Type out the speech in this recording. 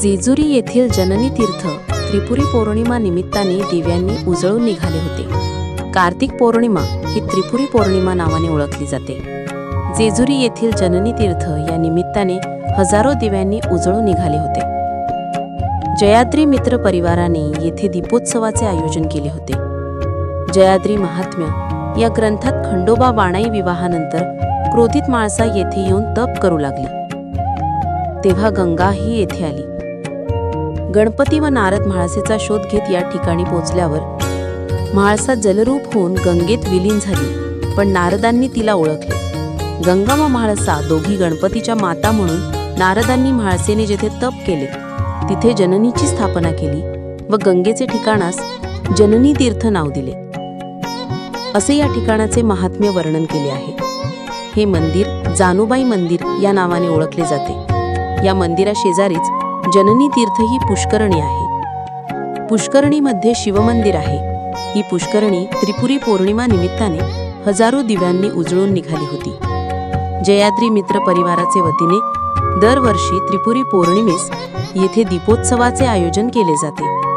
जेजुरी येथील जननी तीर्थ त्रिपुरी पौर्णिमा निमित्ताने दिव्यांनी उजळून निघाले होते. कार्तिक पौर्णिमा ही त्रिपुरी पौर्णिमा नावाने ओळखली जाते. जेजुरी येथील जननी तीर्थ या निमित्ताने हजारो दिव्यांनी उजळून निघाले होते. जयाद्री मित्र परिवाराने येथे दीपोत्सवाचे आयोजन केले होते. जयाद्री महात्म्य या ग्रंथात खंडोबा वाणाई विवाहानंतर क्रोधित माळसा येथे येऊन तप करू लागली. तेव्हा गंगा ही येथे आली. गणपती व नारद म्हाळसेचा शोध घेत या ठिकाणी पोचल्यावर म्हाळसा जलरूप होऊन गंगेत विलीन झाली पण नारदांनी तिला ओळखले. गंगा व म्हाळसा दोघी गणपतीच्या माता म्हणून नारदांनी म्हाळसेने जेथे तप केले तिथे जननीची स्थापना केली व गंगेचे ठिकाणास जननी तीर्थ नाव दिले. असे या ठिकाणाचे महात्म्य वर्णन केले आहे. हे मंदिर जानुबाई मंदिर या नावाने ओळखले जाते. या मंदिराशेजारीच जननी तीर्थ ही पुष्करणी आहे. पुष्करणीमध्ये शिवमंदिर आहे. ही पुष्करणी त्रिपुरी पौर्णिमा निमित्ताने हजारो दिव्यांनी उजळून निघाली होती. जयाद्री मित्र परिवाराचे वतीने दरवर्षी त्रिपुरी पौर्णिमेस येथे दीपोत्सवाचे आयोजन केले जाते.